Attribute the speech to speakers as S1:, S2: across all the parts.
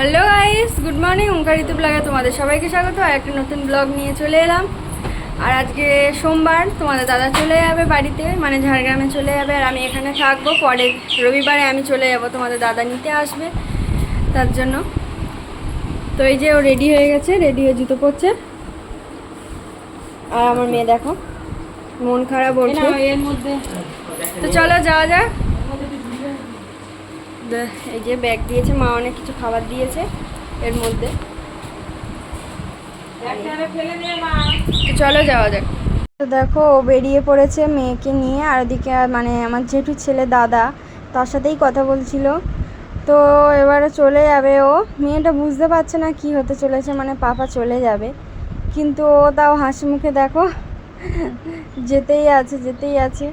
S1: Hello আইস good morning ওঙ্কারিত ব্লগে তোমাদের সবাইকে স্বাগত। আর একটা নতুন ব্লগ নিয়ে চলে এলাম। আর আজকে সোমবার তোমাদের দাদা চলে যাবে বাড়িতে মানে ঝাড়গ্রামে চলে যাবে আর আমি এখানে থাকব। পরে রবিবারে আমি চলে যাব তোমাদের দাদা নিতে আসবে তার জন্য। তো এই যে ও রেডি হয়ে গেছে রেডি হয়ে জুতো পরছে। আর আমার মেয়ে দেখো মন খারাপ বলছে
S2: এর মধ্যে।
S1: তো চলো যাওয়া যাক। এই যে ব্যাগ দিয়েছে মা অনেক কিছু খাবার দিয়েছে এর মধ্যে।
S2: ফেলে দে মা।
S1: তো চলো যাওয়া যাক। তো দেখো ও বেরিয়ে পড়েছে মেয়েকে নিয়ে আর ওদিকে মানে আমার জেঠু ছেলে দাদা তার সাথেই কথা বলছিল। তো এবারে চলে যাবে ও। মেয়েটা বুঝতে পারছে না কি হতে চলেছে মানে পাপা চলে যাবে। কিন্তু ও তাও হাসি মুখে দেখো যেতেই আছে যেতেই আছে।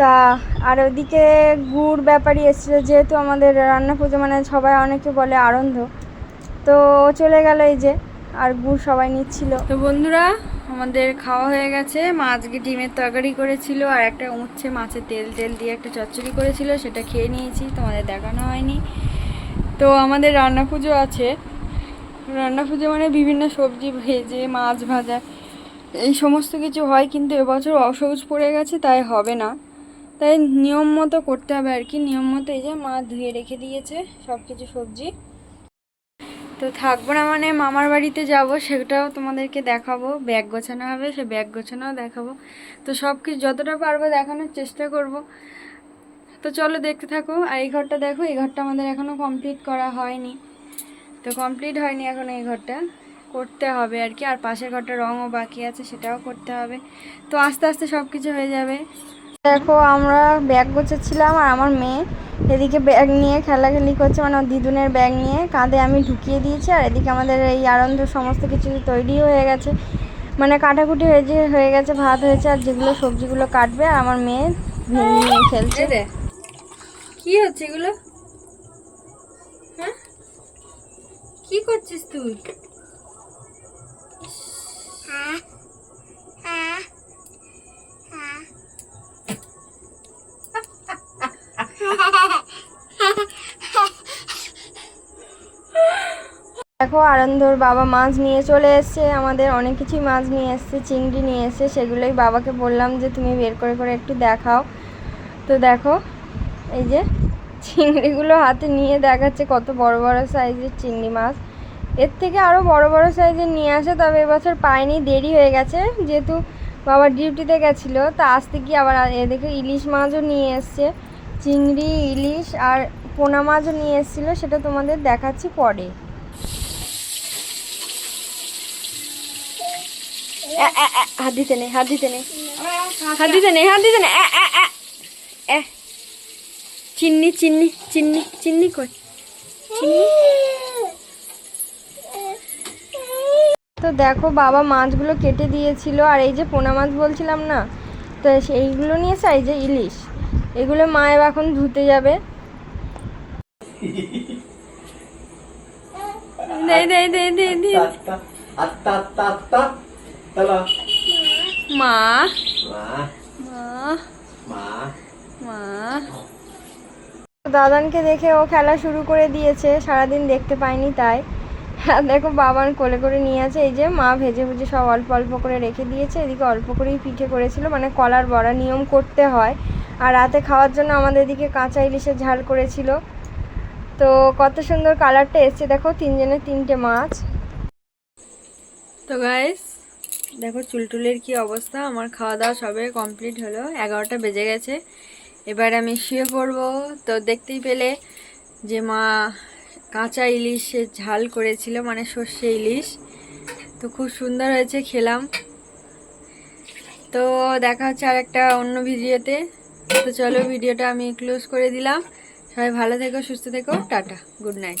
S1: তা, আর ওদিকে গুড় ব্যাপারই এসেছিল, যেহেতু আমাদের রান্না পুজো মানে সবাই অনেকে বলে আনন্দ, তো চলে গেল এই যে, আর গুড় সবাই নিচ্ছিল। তো বন্ধুরা, আমাদের খাওয়া হয়ে গেছে। মা আজকে ডিমের তরকারি করেছিল, আর একটা উচ্ছে মাছের তেল তেল দিয়ে একটা চচ্চড়ি করেছিল, সেটা খেয়ে নিয়েছি, তোমাদের দেখানো হয়নি। তো আমাদের রান্না পুজো আছে। রান্না পুজো মানে বিভিন্ন সবজি, ভেজে, মাছ ভাজা, এই সমস্ত কিছু হয়, কিন্তু এবছর অসবুজ পড়ে গেছে, তাই হবে না। তাই নিয়ম মতো করতে হবে আর কি। নিয়ম মতো এই যে মা ধুয়ে রেখে দিয়েছে সব কিছু সবজি। তো থাকব না মানে মামার বাড়িতে যাব, সেটাও তোমাদেরকে দেখাবো। ব্যাগ গোছানো হবে, সে ব্যাগ গোছানোও দেখাবো। তো সব কিছু যতটা পারব দেখানোর চেষ্টা করব। তো চলো দেখতে থাকো। আর এই ঘরটা দেখো, এই ঘরটা আমাদের এখনও কমপ্লিট করা হয়নি। তো কমপ্লিট হয়নি এখন এই ঘরটা। করতে হবে আর কি। আর পাশের ঘরটা রঙও বাকি আছে, সেটাও করতে হবে। তো আস্তে আস্তে সব কিছু হয়ে যাবে। দেখো, আমরা ব্যাগ গোছাচ্ছিলাম আর আমার মেয়ে এদিকে ব্যাগ নিয়ে খেলাখেলি করছে মানে দিদুনের ব্যাগ নিয়ে। কাঁধে আমি ঢুকিয়ে দিয়েছি আর এদিকে আমাদের এই আনন্দ সমস্ত কিছু তৈরি হয়ে গেছে। মানে কাটাকুটি হয়ে যে হয়ে গেছে, ভাত হয়েছে আর যেগুলো সবজিগুলো কাটবে, আর আমার মেয়ে ভেঙে নিয়ে খেলছে। রে, কি হচ্ছে এগুলো? হ্যাঁ? কি করছিস তুই? দেখো আনন্দর বাবা মাছ নিয়ে চলে এসছে। আমাদের অনেক কিছুই মাছ নিয়ে এসছে, চিংড়ি নিয়ে এসছে। সেগুলোই বাবাকে বললাম যে, তুমি বের করে করে একটু দেখাও। তো দেখো, এই যে চিংড়িগুলো হাতে নিয়ে দেখাচ্ছে, কত বড় বড় সাইজের চিংড়ি মাছ। এর থেকে আরও বড় বড় সাইজের নিয়ে আসে, তবে এবছর পায়নি, দেরি হয়ে গেছে। যেহেতু বাবা ডিউটিতে গেছিল, তা আসতে গিয়ে আবার এদিকে ইলিশ মাছও নিয়ে এসছে। চিংড়ি, ইলিশ আর পোনা মাছও নিয়ে এসেছিল সেটা তোমাদের দেখাচ্ছি পরে। হাত দিতে নেই হাত দিতে নেই হাত দিতে নেই হাত দিতে নেই। চিন্নি চিন্নি চিন্নি চিন্নি কই? তো দেখো, বাবা মাছগুলো কেটে দিয়েছিল, আর এই যে পোনা মাছ বলছিলাম না, তো সেইগুলো নিয়েছে এই যে ইলিশ। এগুলো মা এখন ধুতে যাবে. মা। দাদানকে দেখে ও খেলা শুরু করে দিয়েছে, সারাদিন দেখতে পাইনি তাই। দেখো বাবান কোলে করে নিয়ে আছে, এই যে মা ভেজে ভুজে সব অল্প অল্প করে রেখে দিয়েছে, এদিকে অল্প করেই পিঠে করেছিল মানে কলার বড়া নিয়ম করতে হয়। আর রাতে খাওয়ার জন্য আমাদের এদিকে কাঁচা ইলিশের ঝাল করেছিল। তো কত সুন্দর কালারটা এসছে, দেখো তিনজনের তিনটে মাছ। তো গাইস দেখো চুলটুলের কি অবস্থা, আমার খাওয়া দাওয়া সবে কমপ্লিট হলো, এগারোটা বেজে গেছে। এবার আমি শুয়ে পড়ব। তো দেখতেই পেলে যে মা কাঁচা ইলিশের ঝাল করেছিল মানে সর্ষে ইলিশ। তো খুব সুন্দর হয়েছে, খেলাম। তো দেখা হচ্ছে আর একটা অন্য ভিডিওতে তো চলো ভিডিওটা আমি ক্লোজ করে দিলাম। সবাই ভালো থেকো, সুস্থ থেকো, টাটা গুড নাইট